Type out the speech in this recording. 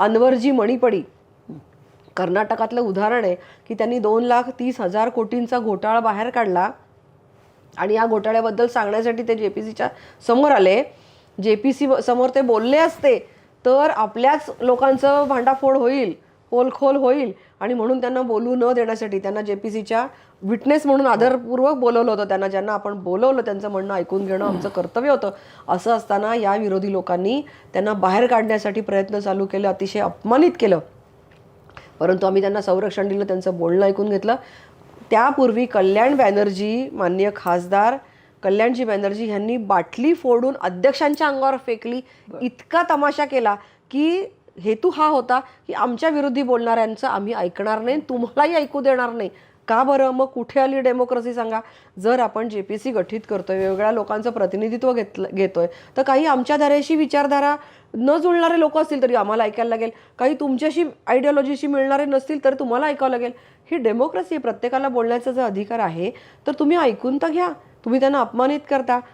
अनवरजी मणिपडी कर्नाटकातलं उदाहरण आहे की त्यांनी दोन लाख तीस हजार कोटींचा घोटाळा बाहेर काढला आणि या घोटाळ्याबद्दल सांगण्यासाठी ते जे पी सीच्या समोर आले. जे पी सी समोर ते बोलले असते तर आपल्याच लोकांचं भांडाफोड होईल. पोलखोल होईल आणि म्हणून त्यांना बोलू न देण्यासाठी त्यांना जे पी सीच्या विटनेस म्हणून आदरपूर्वक बोलवलं होतं. त्यांना ज्यांना आपण बोलवलं त्यांचं म्हणणं ऐकून घेणं आमचं कर्तव्य होतं. असं असताना या विरोधी लोकांनी त्यांना बाहेर काढण्यासाठी प्रयत्न चालू केले अतिशय अपमानित केलं. परंतु आम्ही त्यांना संरक्षण दिलं त्यांचं बोलणं ऐकून घेतलं. त्यापूर्वी कल्याण बॅनर्जी मान्य खासदार कल्याणजी बॅनर्जी ह्यांनी बाटली फोडून अध्यक्षांच्या अंगावर फेकली. इतका तमाशा केला की हेतू हा होता की आमच्या विरोधी बोलणाऱ्यांचं आम्ही ऐकणार नाही तुम्हालाही ऐकू देणार नाही. का बरं? मग कुठे आली डेमोक्रेसी सांगा? जर आपण जे पी सी गठीत करतोय वेगवेगळ्या लोकांचं प्रतिनिधित्व घेतलं घेतोय तर काही आमच्या धारेशी विचारधारा न जुळणारे लोक असतील तरी आम्हाला ऐकायला लागेल. काही तुमच्याशी आयडिओलॉजीशी मिळणारे नसतील तर तुम्हाला ऐकावं लागेल. ही डेमोक्रेसी प्रत्येकाला बोलण्याचा जो अधिकार आहे तर तुम्ही ऐकून तर घ्या. तुम्ही त्यांना अपमानित करता.